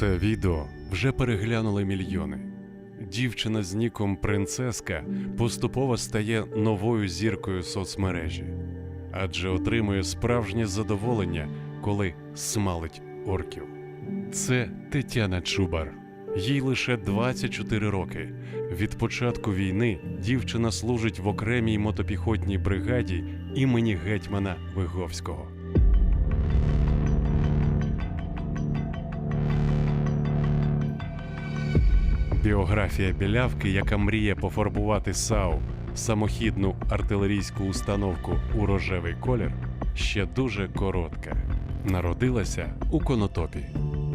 Це відео вже переглянули мільйони. Дівчина з ніком Принцеска поступово стає новою зіркою соцмережі, адже отримує справжнє задоволення, коли смалить орків. Це Тетяна Чубар. Їй лише 24 роки. Від початку війни дівчина служить в окремій мотопіхотній бригаді імені гетьмана Виговського. Біографія білявки, яка мріє пофарбувати САУ самохідну артилерійську установку у рожевий колір, ще дуже коротка. Народилася у конотопі.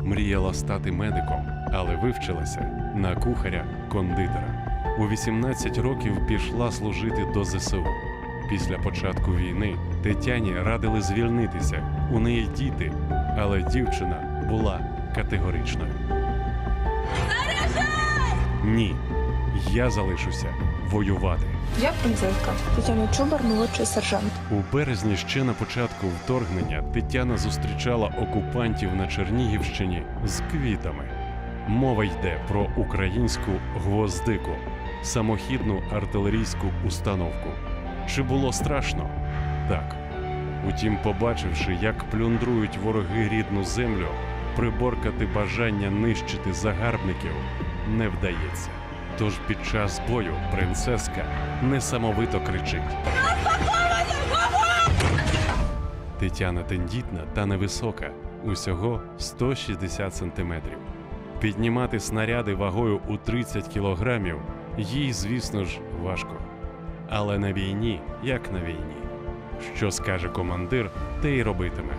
Мріяла стати медиком, але вивчилася на кухаря-кондитера. У 18 років пішла служити до ЗСУ. Після початку війни Тетяні радили звільнитися. У неї діти, але дівчина була категоричною. Ні, я залишуся воювати. Я принцеска Тетяна Чубар, молодший сержант. У березні ще на початку вторгнення Тетяна зустрічала окупантів на Чернігівщині з квітами. Мова йде про українську гвоздику, самохідну артилерійську установку. Чи було страшно? Так. Утім, побачивши, як плюндрують вороги рідну землю, приборкати бажання нищити загарбників не вдається. Тож під час бою принцеска несамовито кричить. Тетяна тендітна та невисока, усього 160 сантиметрів. Піднімати снаряди вагою у 30 кілограмів їй, звісно ж, важко. Але на війні, як на війні. Що скаже командир, те й робитиме.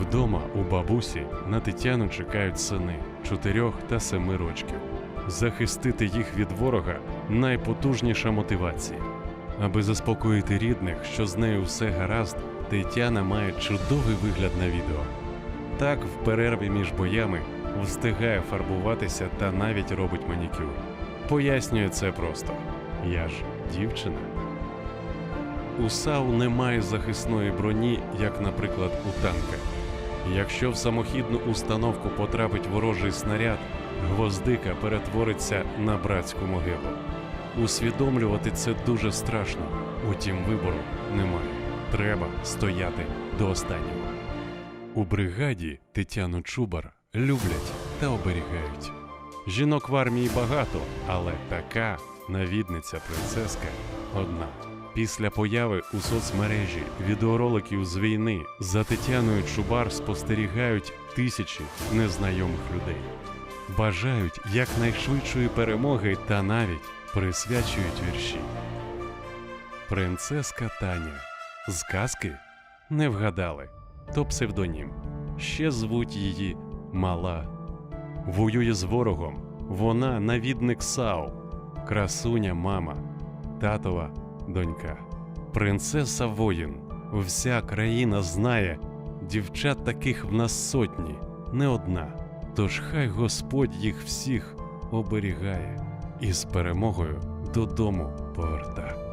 Вдома у бабусі на Тетяну чекають сини 4 та 7 рочків. Захистити їх від ворога найпотужніша мотивація. Аби заспокоїти рідних, що з нею все гаразд, Тетяна має чудовий вигляд на відео. Так, в перерві між боями встигає фарбуватися та навіть робить манікюр. Пояснює це просто: я ж дівчина. У САУ немає захисної броні, як, наприклад, у танка. Якщо в самохідну установку потрапить ворожий снаряд, гвоздика перетвориться на братську могилу. Усвідомлювати це дуже страшно, утім вибору немає. Треба стояти до останнього. У бригаді Тетяну Чубар люблять та оберігають. Жінок в армії багато, але така навідниця принцеска одна. Після появи у соцмережі відеороликів з війни за Тетяною Чубар спостерігають тисячі незнайомих людей. Бажають якнайшвидшої перемоги та навіть присвячують вірші. Принцеска Таня. З казки не вгадали. То псевдонім. Ще звуть її Мала. Воює з ворогом. Вона навідник САУ, красуня мама, татова донька. Принцеса воїн. Вся країна знає, дівчат таких в нас сотні, не одна. Тож хай Господь їх всіх оберігає і з перемогою додому поверта.